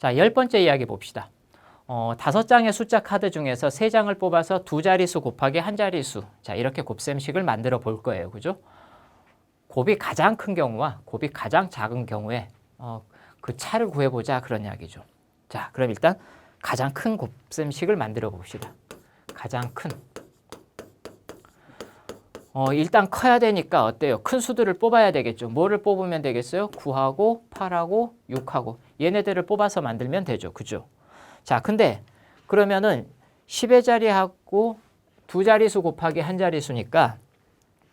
자, 열 번째 이야기 봅시다. 어, 다섯 장의 숫자 카드 중에서 세 장을 뽑아서 두 자릿수 곱하기 한 자릿수. 자, 이렇게 곱셈식을 만들어 볼 거예요. 그죠? 곱이 가장 큰 경우와 곱이 가장 작은 경우에 어, 그 차를 구해보자 그런 이야기죠. 자, 그럼 일단 가장 큰 곱셈식을 만들어 봅시다. 가장 큰. 어, 일단 커야 되니까 어때요? 큰 수들을 뽑아야 되겠죠. 뭐를 뽑으면 되겠어요? 9하고 8하고 6하고 얘네들을 뽑아서 만들면 되죠. 그죠? 자, 근데 그러면은 10의 자리하고 두 자리수 곱하기 한 자리수니까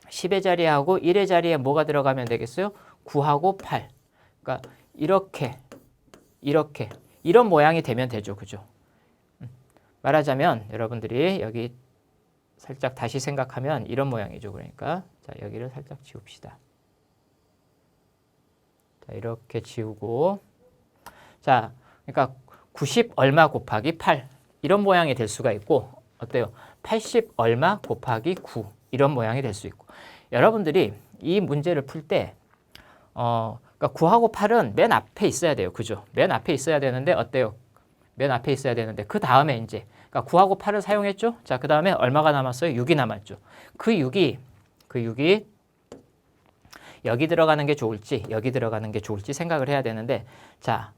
10의 자리하고 1의 자리에 뭐가 들어가면 되겠어요? 9하고 8. 그러니까 이렇게 이렇게 이런 모양이 되면 되죠. 그죠? 음, 말하자면 여러분들이 여기 살짝 다시 생각하면 이런 모양이죠. 그러니까 자, 여기를 살짝 지웁시다. 자, 이렇게 지우고 자, 그러니까 90 얼마 곱하기 8 이런 모양이 될 수가 있고 어때요? 80 얼마 곱하기 9 이런 모양이 될 수 있고 여러분들이 이 문제를 풀때 어, 그러니까 9하고 8은 맨 앞에 있어야 돼요. 그죠? 맨 앞에 있어야 되는데 어때요? 맨 앞에 있어야 되는데 그 다음에 이제 그러니까 9하고 8을 사용했죠. 자, 그 다음에 얼마가 남았어요? 6이 남았죠. 그 6이 그 6이 여기 들어가는 게 좋을지 여기 들어가는 게 좋을지 생각을 해야 되는데 자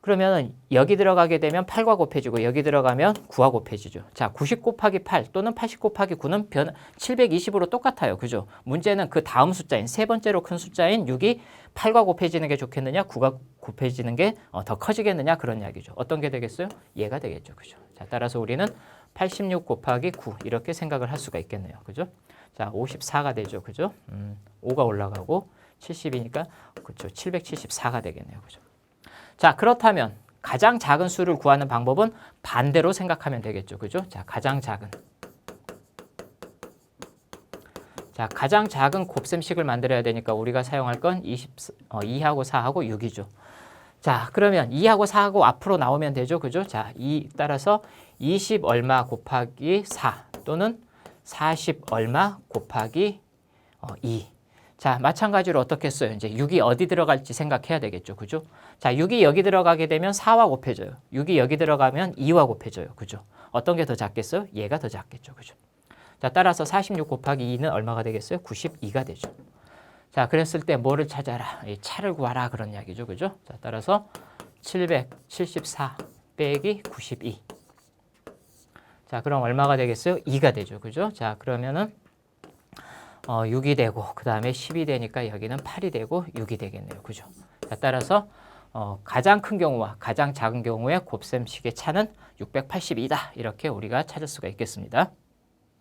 그러면 여기 들어가게 되면 8과 곱해지고 여기 들어가면 9와 곱해지죠. 자, 90 곱하기 8 또는 80 곱하기 9는 변 720으로 똑같아요. 그죠? 문제는 그 다음 숫자인 세 번째로 큰 숫자인 6이 8과 곱해지는 게 좋겠느냐, 9가 곱해지는 게 더 커지겠느냐 그런 이야기죠. 어떤 게 되겠어요? 얘가 되겠죠. 그죠? 자, 따라서 우리는 86 곱하기 9 이렇게 생각을 할 수가 있겠네요. 그죠? 자, 54가 되죠. 그죠? 음, 5가 올라가고 70이니까 그렇죠. 774가 되겠네요. 그죠? 자, 그렇다면 가장 작은 수를 구하는 방법은 반대로 생각하면 되겠죠. 그죠? 자, 가장 작은. 자, 가장 작은 곱셈식을 만들어야 되니까 우리가 사용할 건 20, 어, 2하고 4하고 6이죠. 자, 그러면 2하고 4하고 앞으로 나오면 되죠. 그죠? 자, 2 따라서 20 얼마 곱하기 4 또는 40 얼마 곱하기 어, 2. 자, 마찬가지로 어떻게 써요? 이제 6이 어디 들어갈지 생각해야 되겠죠. 그죠? 자, 6이 여기 들어가게 되면 4와 곱해져요. 6이 여기 들어가면 2와 곱해져요. 그죠? 어떤 게 더 작겠어요? 얘가 더 작겠죠. 그죠? 자, 따라서 46 곱하기 2는 얼마가 되겠어요? 92가 되죠. 자, 그랬을 때 뭐를 찾아라? 이 차를 구하라 그런 이야기죠. 그죠? 자, 따라서 774 빼기 92. 자, 그럼 얼마가 되겠어요? 2가 되죠. 그죠? 자, 그러면은 어, 6이 되고 그 다음에 10이 되니까 여기는 8이 되고 6이 되겠네요. 그죠? 자, 따라서 어, 가장 큰 경우와 가장 작은 경우의 곱셈식의 차는 682다. 이렇게 우리가 찾을 수가 있겠습니다.